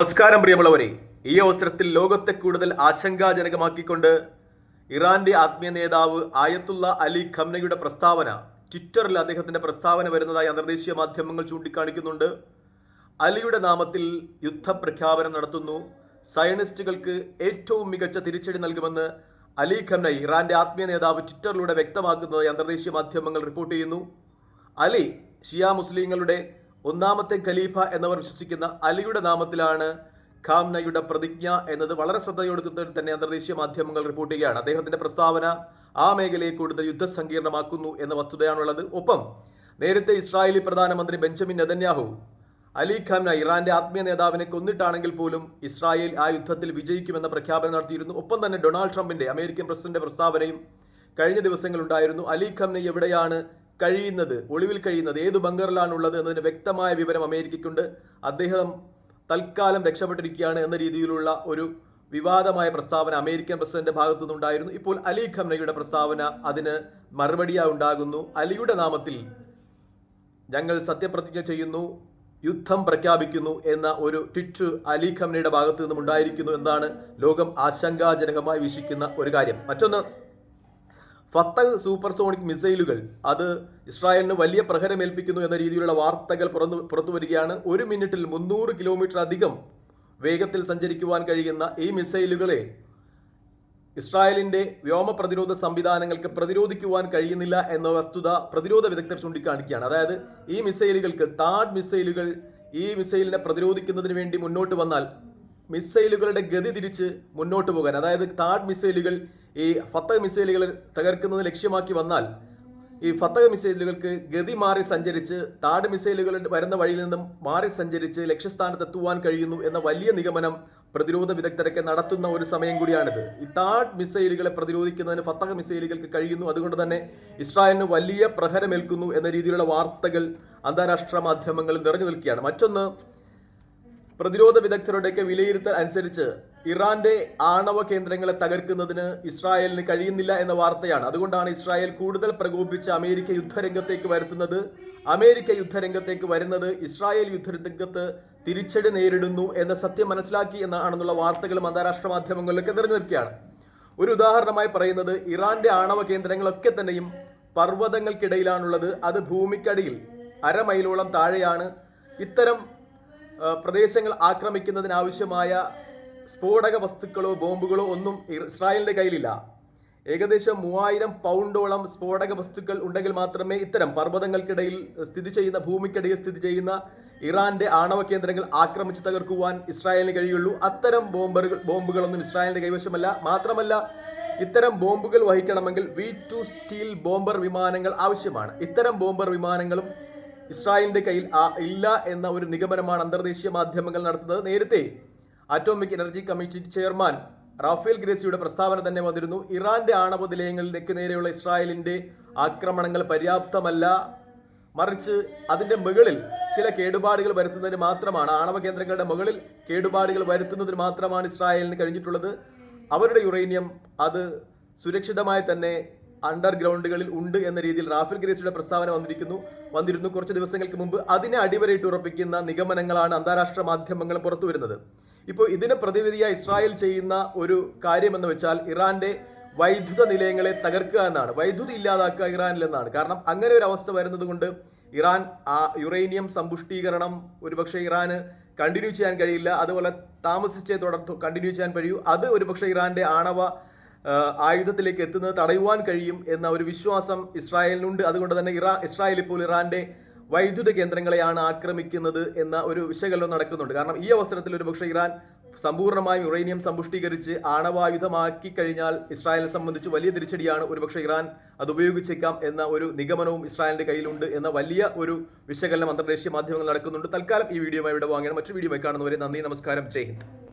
നമസ്കാരം പ്രിയമുള്ളവരെ ഈ അവസരത്തിൽ ലോകത്തെ കൂടുതൽ ആശങ്കാജനകമാക്കിക്കൊണ്ട് ഇറാന്റെ ആത്മീയ നേതാവ് ആയത്തുള്ള അലി ഖംനയുടെ പ്രസ്താവന ട്വിറ്ററിൽ അദ്ദേഹത്തിന്റെ പ്രസ്താവന വരുന്നതായി അന്തർദേശീയ മാധ്യമങ്ങൾ ചൂണ്ടിക്കാണിക്കുന്നുണ്ട്. അലിയുടെ നാമത്തിൽ യുദ്ധപ്രഖ്യാപനം നടത്തുന്നു. സയനിസ്റ്റുകൾക്ക് ഏറ്റവും മികച്ച തിരിച്ചടി നൽകുമെന്ന് അലി ഖംനൈ ഇറാന്റെ ആത്മീയ നേതാവ് ട്വിറ്ററിലൂടെ വ്യക്തമാക്കുന്നതായി അന്തർദേശീയ മാധ്യമങ്ങൾ റിപ്പോർട്ട് ചെയ്യുന്നു. അലി ഷിയ മുസ്ലിങ്ങളുടെ ഒന്നാമത്തെ ഖലീഫ എന്നവർ വിശ്വസിക്കുന്ന അലിയുടെ നാമത്തിലാണ് ഖാംനയുടെ പ്രതിജ്ഞ എന്നത് വളരെ ശ്രദ്ധയോടെ തന്നെ അന്തർദേശീയ മാധ്യമങ്ങൾ റിപ്പോർട്ട് ചെയ്യുകയാണ്. അദ്ദേഹത്തിന്റെ പ്രസ്താവന ആ മേഖലയെ കൂടുതൽ യുദ്ധസങ്കീർണമാക്കുന്നു എന്ന വസ്തുതയാണുള്ളത്. ഒപ്പം നേരത്തെ ഇസ്രായേലി പ്രധാനമന്ത്രി ബെഞ്ചമിൻ നെതന്യാഹു അലി ഖാംന ഇറാന്റെ ആത്മീയ നേതാവിനെ കൊന്നിട്ടാണെങ്കിൽ പോലും ഇസ്രായേൽ ആ യുദ്ധത്തിൽ വിജയിക്കുമെന്ന പ്രഖ്യാപനം നടത്തിയിരുന്നു. ഒപ്പം തന്നെ ഡൊണാൾഡ് ട്രംപിന്റെ അമേരിക്കൻ പ്രസിഡന്റ് പ്രസ്താവനയും കഴിഞ്ഞ ദിവസങ്ങളുണ്ടായിരുന്നു അലി ഖംന എവിടെയാണ് കഴിയുന്നത് ഒളിവിൽ കഴിയുന്നത് ഏത് ബങ്കറിലാണുള്ളത് എന്നതിന് വ്യക്തമായ വിവരം അമേരിക്കയ്ക്കുണ്ട്. അദ്ദേഹം തൽക്കാലം രക്ഷപ്പെട്ടിരിക്കുകയാണ് എന്ന രീതിയിലുള്ള ഒരു വിവാദമായ പ്രസ്താവന അമേരിക്കൻ പ്രസിഡന്റ് ഭാഗത്തുനിന്നുണ്ടായിരുന്നു. ഇപ്പോൾ അലി ഖംനയുടെ പ്രസ്താവന അതിന് മറുപടിയായി ഉണ്ടാകുന്നു. അലിയുടെ നാമത്തിൽ ഞങ്ങൾ സത്യപ്രതിജ്ഞ ചെയ്യുന്നു യുദ്ധം പ്രഖ്യാപിക്കുന്നു എന്ന ഒരു ട്വിറ്റ് അലി ഖംനയുടെ ഭാഗത്തു നിന്നും ഉണ്ടായിരിക്കുന്നു എന്നാണ് ലോകം ആശങ്കാജനകമായി വീക്ഷിക്കുന്ന ഒരു കാര്യം. മറ്റൊന്ന് ഫത്തഹ് സൂപ്പർസോണിക് മിസൈലുകൾ. അത് ഇസ്രായേലിന് വലിയ പ്രഹരമേൽപ്പിക്കുന്നു എന്ന രീതിയിലുള്ള വാർത്തകൾ പുറത്തു പുറത്തു വരികയാണ്. ഒരു മിനിറ്റിൽ മുന്നൂറ് കിലോമീറ്റർ അധികം വേഗത്തിൽ സഞ്ചരിക്കുവാൻ കഴിയുന്ന ഈ മിസൈലുകളെ ഇസ്രായേലിന്റെ വ്യോമ പ്രതിരോധ സംവിധാനങ്ങൾക്ക് പ്രതിരോധിക്കുവാൻ കഴിയുന്നില്ല എന്ന വസ്തുത പ്രതിരോധ വിദഗ്ധർ ചൂണ്ടിക്കാണിക്കുകയാണ്. അതായത് ഈ മിസൈലുകൾക്ക് താഡ് മിസൈലുകൾ ഈ മിസൈലിനെ പ്രതിരോധിക്കുന്നതിന് വേണ്ടി മുന്നോട്ട് വന്നാൽ മിസൈലുകളുടെ ഗതി തിരിച്ച് മുന്നോട്ട് പോകാൻ അതായത് താഡ് മിസൈലുകൾ ഈ ഫത്തഹ് മിസൈലുകൾ തകർക്കുന്നത് ലക്ഷ്യമാക്കി വന്നാൽ ഈ ഫത്തഹ് മിസൈലുകൾക്ക് ഗതി മാറി സഞ്ചരിച്ച് താട് മിസൈലുകൾ വരുന്ന വഴിയിൽ നിന്നും മാറി സഞ്ചരിച്ച് ലക്ഷ്യസ്ഥാനത്തെത്തുവാൻ കഴിയുന്നു എന്ന വലിയ നിഗമനം പ്രതിരോധ വിദഗ്ധരൊക്കെ നടത്തുന്ന ഒരു സമയം കൂടിയാണിത്. ഈ താഡ് മിസൈലുകളെ പ്രതിരോധിക്കുന്നതിന് ഫത്തഹ് മിസൈലുകൾക്ക് കഴിയുന്നു. അതുകൊണ്ട് തന്നെ ഇസ്രായേലിന് വലിയ പ്രഹരമേൽക്കുന്നു എന്ന രീതിയിലുള്ള വാർത്തകൾ അന്താരാഷ്ട്ര മാധ്യമങ്ങളിൽ നിറഞ്ഞു നിൽക്കുകയാണ്. മറ്റൊന്ന് പ്രതിരോധ വിദഗ്ധരുടെയൊക്കെ വിലയിരുത്തൽ അനുസരിച്ച് ഇറാന്റെ ആണവ കേന്ദ്രങ്ങളെ തകർക്കുന്നതിന് ഇസ്രായേലിന് കഴിയുന്നില്ല എന്ന വാർത്തയാണ്. അതുകൊണ്ടാണ് ഇസ്രായേൽ കൂടുതൽ പ്രകോപിച്ച് അമേരിക്ക യുദ്ധരംഗത്തേക്ക് വരുത്തുന്നത്. അമേരിക്ക യുദ്ധരംഗത്തേക്ക് വരുന്നത് ഇസ്രായേൽ യുദ്ധരംഗത്ത് തിരിച്ചടി നേരിടുന്നു എന്ന സത്യം മനസ്സിലാക്കി എന്നാണെന്നുള്ള വാർത്തകളും അന്താരാഷ്ട്ര മാധ്യമങ്ങളിലൊക്കെ നിറഞ്ഞു നിൽക്കുകയാണ് ഒരു ഉദാഹരണമായി പറയുന്നത് ഇറാന്റെ ആണവ കേന്ദ്രങ്ങളൊക്കെ തന്നെയും പർവതങ്ങൾക്കിടയിലാണുള്ളത്. അത് ഭൂമിക്കടിയിൽ അരമൈലോളം താഴെയാണ്. ഇത്തരം പ്രദേശങ്ങൾ ആക്രമിക്കുന്നതിനാവശ്യമായ സ്ഫോടക വസ്തുക്കളോ ബോംബുകളോ ഒന്നും ഇസ്രായേലിന്റെ കയ്യിലില്ല. ഏകദേശം മൂവായിരം പൗണ്ടോളം സ്ഫോടക വസ്തുക്കൾ ഉണ്ടെങ്കിൽ മാത്രമേ ഇത്തരം പർവതങ്ങൾക്കിടയിൽ സ്ഥിതി ചെയ്യുന്ന ഭൂമിക്കിടയിൽ സ്ഥിതി ചെയ്യുന്ന ഇറാന്റെ ആണവ കേന്ദ്രങ്ങൾ ആക്രമിച്ച് തകർക്കുവാൻ ഇസ്രായേലിന് കഴിയുള്ളൂ. അത്തരം ബോംബറുകൾ ബോംബുകളൊന്നും ഇസ്രായേലിന്റെ കൈവശമല്ല. മാത്രമല്ല ഇത്തരം ബോംബുകൾ വഹിക്കണമെങ്കിൽ വി ടു സ്റ്റീൽ ബോംബർ വിമാനങ്ങൾ ആവശ്യമാണ്. ഇത്തരം ബോംബർ വിമാനങ്ങളും ഇസ്രായേലിന്റെ കയ്യിൽ ഇല്ല എന്ന ഒരു നിഗമനമാണ് അന്തർദേശീയ മാധ്യമങ്ങൾ നടത്തുന്നത്. നേരത്തെ atomic energy committee chairman Rafael ഗ്രേസിയുടെ പ്രസ്താവന തന്നെ വന്നിരുന്നു. ഇറാന്റെ ആണവ നിലയങ്ങളിലേക്ക് നേരെയുള്ള ഇസ്രായേലിന്റെ ആക്രമണങ്ങൾ പര്യാപ്തമല്ല. മറിച്ച് അതിന്റെ മുകളിൽ ചില കേടുപാടുകൾ വരുത്തുന്നതിന് മാത്രമാണ് ആണവ കേന്ദ്രങ്ങളുടെ മുകളിൽ കേടുപാടുകൾ വരുത്തുന്നതിന് മാത്രമാണ് ഇസ്രായേലിന് കഴിഞ്ഞിട്ടുള്ളത്. അവരുടെ യുറേനിയം അത് സുരക്ഷിതമായി തന്നെ അണ്ടർഗ്രൗണ്ടുകളിൽ ഉണ്ട് എന്ന രീതിയിൽ റാഫേൽ ഗ്രേസിയുടെ പ്രസ്താവന വന്നിരിക്കുന്നു. വന്നിരുന്നു കുറച്ച് ദിവസങ്ങൾക്ക് മുമ്പ്. അതിനെ അടിവരയിട്ട് ഉറപ്പിക്കുന്ന നിഗമനങ്ങളാണ് അന്താരാഷ്ട്ര മാധ്യമങ്ങൾ പുറത്തു വരുന്നത്. ഇപ്പോൾ ഇതിന് പ്രതിവിധിയായി ഇസ്രായേൽ ചെയ്യുന്ന ഒരു കാര്യമെന്ന് വെച്ചാൽ ഇറാന്റെ വൈദ്യുത നിലയങ്ങളെ തകർക്കുക എന്നാണ്. വൈദ്യുതി ഇല്ലാതാക്കുക ഇറാനിൽ എന്നാണ് കാരണം അങ്ങനെ ഒരു അവസ്ഥ വരുന്നത് കൊണ്ട് ഇറാൻ ആ യുറേനിയം സമ്പുഷ്ടീകരണം ഒരുപക്ഷെ ഇറാന് കണ്ടിന്യൂ ചെയ്യാൻ കഴിയില്ല. അതുപോലെ താമസിച്ചേ തുടർത്ത് കണ്ടിന്യൂ ചെയ്യാൻ കഴിയൂ. അത് ഒരുപക്ഷെ ഇറാന്റെ ആണവ ആയുധത്തിലേക്ക് എത്തുന്നത് തടയുവാൻ കഴിയും എന്ന ഒരു വിശ്വാസം ഇസ്രായേലിനുണ്ട്. അതുകൊണ്ട് തന്നെ ഇറാ ഇസ്രായേൽ ഇപ്പോൾ ഇറാന്റെ വൈദ്യുത കേന്ദ്രങ്ങളെയാണ് ആക്രമിക്കുന്നത് എന്ന ഒരു വിശകലനം നടക്കുന്നുണ്ട്. കാരണം ഈ അവസരത്തിൽ ഒരുപക്ഷെ ഇറാൻ സമ്പൂർണമായും യുറേനിയം സമ്പുഷ്ടീകരിച്ച് ആണവായുധമാക്കി കഴിഞ്ഞാൽ ഇസ്രായേലിനെ സംബന്ധിച്ച് വലിയ തിരിച്ചടിയാണ് ഒരുപക്ഷെ ഇറാൻ അത് ഉപയോഗിച്ചേക്കാം എന്ന ഒരു നിഗമനവും ഇസ്രായേലിന്റെ കയ്യിലുണ്ട് എന്ന വലിയ ഒരു വിശകലനം അന്തർദേശീയ മാധ്യമങ്ങൾ നടക്കുന്നുണ്ട്. തൽക്കാലം ഈ വീഡിയോയുമായി ഇവിടെ വാങ്ങിയാണ്. മറ്റു വീഡിയോയുമായി കാണുന്നവരെ നന്ദി നമസ്കാരം ജയ് ഹിന്ദ്.